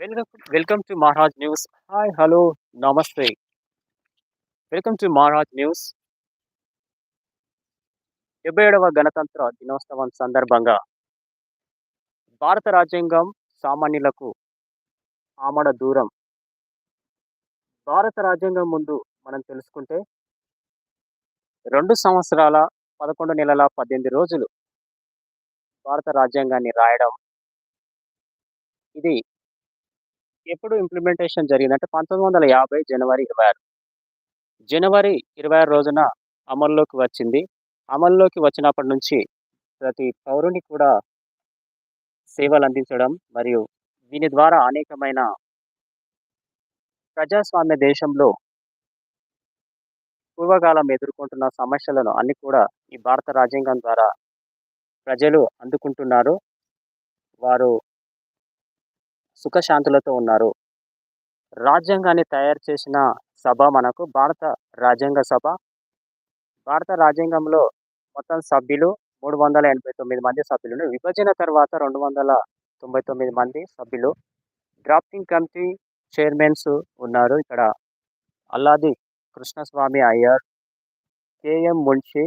Welcome welcome to Maharaj news hi hello namaste. Welcome to Maharaj news డెబ్బై ఏడవ గణతంత్ర దినోత్సవం సందర్భంగా భారత రాజ్యాంగం సామాన్యులకు ఆమడ దూరం. భారత రాజ్యాంగం ముందు మనం తెలుసుకుంటే రెండు సంవత్సరాల పదకొండు నెలల పద్దెనిమిది రోజులు భారత రాజ్యాంగాన్ని రాయడం. ఇది ఎప్పుడు ఇంప్లిమెంటేషన్ జరిగిందంటే పంతొమ్మిది వందల యాభై జనవరి ఇరవై ఆరు జనవరి ఇరవై ఆరు రోజున అమల్లోకి వచ్చింది. అమల్లోకి వచ్చినప్పటి నుంచి ప్రతి పౌరుని కూడా సేవలు అందించడం మరియు దీని ద్వారా అనేకమైన ప్రజాస్వామ్య దేశంలో పూర్వకాలం ఎదుర్కొంటున్న సమస్యలను అన్ని కూడా ఈ భారత రాజ్యాంగం ద్వారా ప్రజలు అందుకుంటున్నారు. వారు సుఖశాంతులతో ఉన్నారు. రాజ్యాంగాన్ని తయారు చేసిన సభ మనకు భారత రాజ్యాంగ సభ. భారత రాజ్యాంగంలో మొత్తం సభ్యులు మూడు వందల ఎనభై తొమ్మిది మంది సభ్యులు విభజన తర్వాత రెండు వందల తొంభై తొమ్మిది మంది సభ్యులు. డ్రాఫ్టింగ్ కమిటీ చైర్మన్స్ ఉన్నారు ఇక్కడ. అల్లాది కృష్ణస్వామి అయ్యర్ కేఎం మున్షి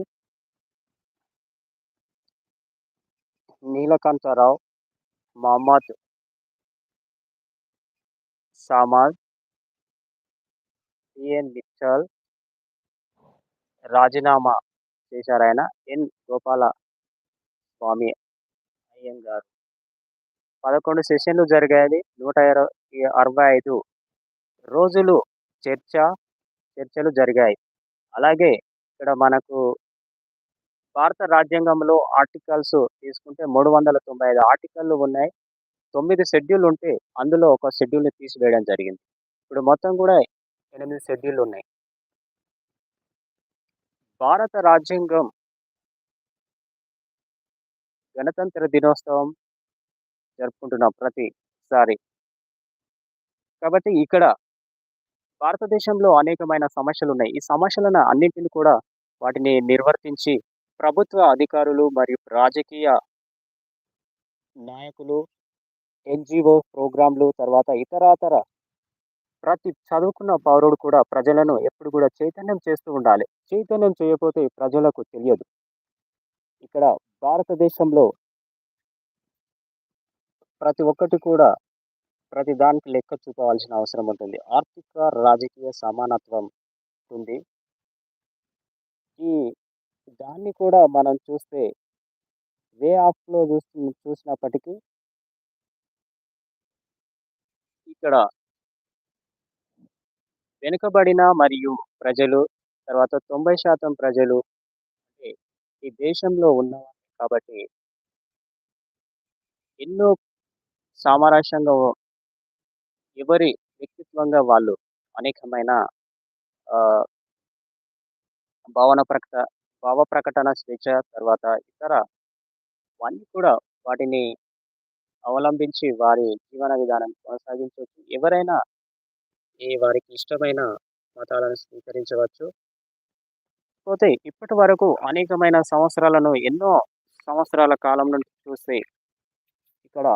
నీలకాంతారావు మహమ్మద్ సామాజ్ టిఎన్ మిచ్చల్ రాజీనామా చేశారు ఆయన ఎన్ గోపాల స్వామి అయ్యంగారు పదకొండు సెషన్లు జరిగాయి నూట ఇరవై అరవై ఐదు రోజులు చర్చ చర్చలు జరిగాయి. అలాగే ఇక్కడ మనకు భారత రాజ్యాంగంలో ఆర్టికల్స్ తీసుకుంటే మూడు వందల తొంభై ఐదు ఆర్టికల్లు ఉన్నాయి. తొమ్మిది షెడ్యూల్ ఉంటే అందులో ఒక షెడ్యూల్ని తీసివేయడం జరిగింది. ఇప్పుడు మొత్తం కూడా ఎనిమిది షెడ్యూల్ ఉన్నాయి. భారత రాజ్యాంగం గణతంత్ర దినోత్సవం జరుపుకుంటున్నాం ప్రతిసారి. కాబట్టి ఇక్కడ భారతదేశంలో అనేకమైన సమస్యలు ఉన్నాయి. ఈ సమస్యలను అన్నింటిని కూడా వాటిని నిర్వర్తించి ప్రభుత్వ అధికారులు మరియు రాజకీయ నాయకులు ఎన్జిఓ ప్రోగ్రాంలు తర్వాత ఇతరాతర ప్రతి చదువుకున్న పౌరుడు కూడా ప్రజలను ఎప్పుడు కూడా చైతన్యం చేస్తూ ఉండాలి. చైతన్యం చేయకపోతే ప్రజలకు తెలియదు. ఇక్కడ భారతదేశంలో ప్రతి ఒక్కటి కూడా ప్రతి దానికి లెక్క చూపవలసిన అవసరం ఉంటుంది. ఆర్థిక రాజకీయ సమానత్వం ఉంది. ఈ దాన్ని కూడా మనం చూస్తే వే ఆఫ్లో చూసి చూసినప్పటికీ ఇక్కడ వెనుకబడిన మరియు ప్రజలు తర్వాత తొంభై శాతం ప్రజలు అంటే ఈ దేశంలో ఉన్నవారు కాబట్టి ఎన్నో సామరస్యంగా ఎవరి వ్యక్తిత్వంగా వాళ్ళు అనేకమైన భావన ప్రకట భావ ప్రకటన స్వేచ్ఛ తర్వాత ఇతర అన్నీ కూడా వాటిని అవలంబించి వారి జీవన విధానం కొనసాగించవచ్చు. ఎవరైనా ఈ వారికి ఇష్టమైన మతాలను స్వీకరించవచ్చు. పోతే ఇప్పటి వరకు అనేకమైన సంవత్సరాలను ఎన్నో సంవత్సరాల కాలం నుండి చూస్తే ఇక్కడ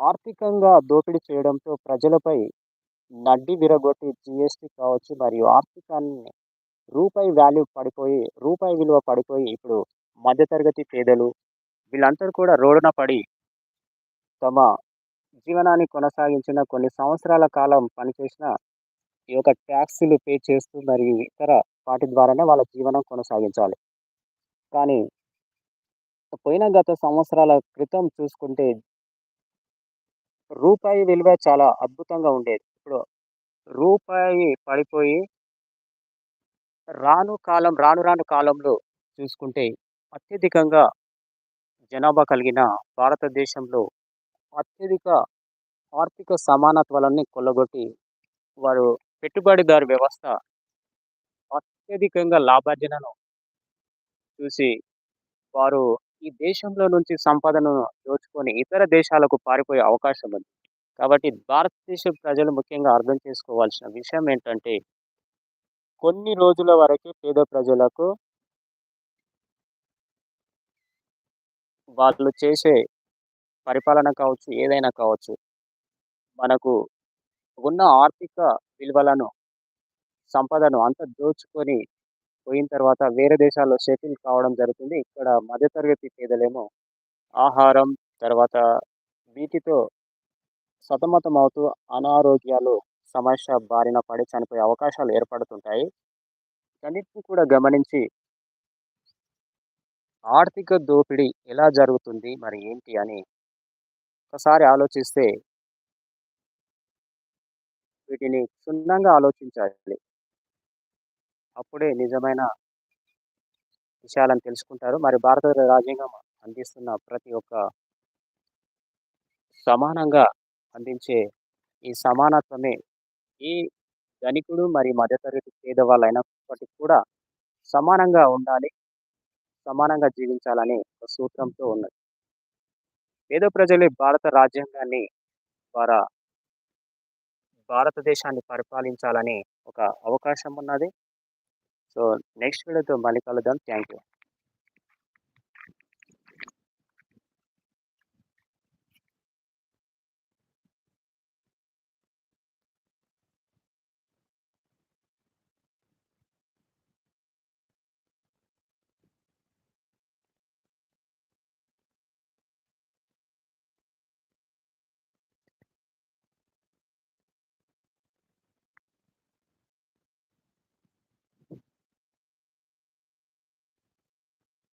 ఆర్థికంగా దోపిడీ చేయడంతో ప్రజలపై నడ్డి విరగొట్టి జిఎస్టీ కావచ్చు మరియు ఆర్థికాన్ని రూపాయి వాల్యూ పడిపోయి రూపాయి విలువ పడిపోయి ఇప్పుడు మధ్యతరగతి పేదలు వీళ్ళందరూ కూడా రోడ్డున పడి తమ జీవనాన్ని కొనసాగించిన కొన్ని సంవత్సరాల కాలం పనిచేసిన ఈ యొక్క ట్యాక్సీలు పే చేస్తూ మరియు ఇతర వాటి ద్వారానే వాళ్ళ జీవనం కొనసాగించాలి. కానీ పోయిన గత సంవత్సరాల క్రితం చూసుకుంటే రూపాయి విలువ చాలా అద్భుతంగా ఉండేది. ఇప్పుడు రూపాయి పడిపోయి రాను కాలం రాను రాను కాలంలో చూసుకుంటే అత్యధికంగా జనాభా కలిగిన భారతదేశంలో అత్యధిక ఆర్థిక సమానత్వాలన్నీ కొల్లగొట్టి వారు పెట్టుబడిదారు వ్యవస్థ అత్యధికంగా లాభార్జనను చూసి వారు ఈ దేశంలో నుంచి సంపదను దోచుకొని ఇతర దేశాలకు పారిపోయే అవకాశం ఉంది. కాబట్టి భారతదేశ ప్రజలు ముఖ్యంగా అర్థం చేసుకోవాల్సిన విషయం ఏంటంటే కొన్ని రోజుల వరకే పేద ప్రజలకు వాళ్ళు చేసే పరిపాలన కావచ్చు ఏదైనా కావచ్చు మనకు ఉన్న ఆర్థిక విలువలను, సంపదను అంతా దోచుకొని పోయిన తర్వాత వేరే దేశాల్లో సెటిల్ కావడం జరుగుతుంది. ఇక్కడ మధ్యతరగతి పేదలేమో ఆహారం, తర్వాత వీటితో సతమతం అవుతూ అనారోగ్యాలు సమస్య బారిన పడి చనిపోయే అవకాశాలు ఏర్పడుతుంటాయి. వీటన్నిటిని కూడా గమనించి ఆర్థిక దోపిడీ ఎలా జరుగుతుంది? మరి ఏంటి అని ఒకసారి ఆలోచిస్తే వీటిని క్షుణ్ణంగా ఆలోచించాలి. అప్పుడే నిజమైన విషయాలను తెలుసుకుంటారు. మరి భారత రాజ్యాంగం అందిస్తున్న ప్రతి ఒక్క సమానంగా అందించే ఈ సమానత్వమే ఈ ధనికుడు మరి మధ్యతరగతి పేదవాళ్ళైనప్పటికి కూడా సమానంగా ఉండాలి. సమానంగా జీవించాలని ఒక సూత్రంతో ఉన్నది. పేద ప్రజలే భారత రాజ్యాంగాన్ని ద్వారా భారతదేశాన్ని పరిపాలించాలని ఒక అవకాశం ఉన్నది. సో, నెక్స్ట్ వీడియోతో మళ్ళీ కలుద్దాం. Thank you.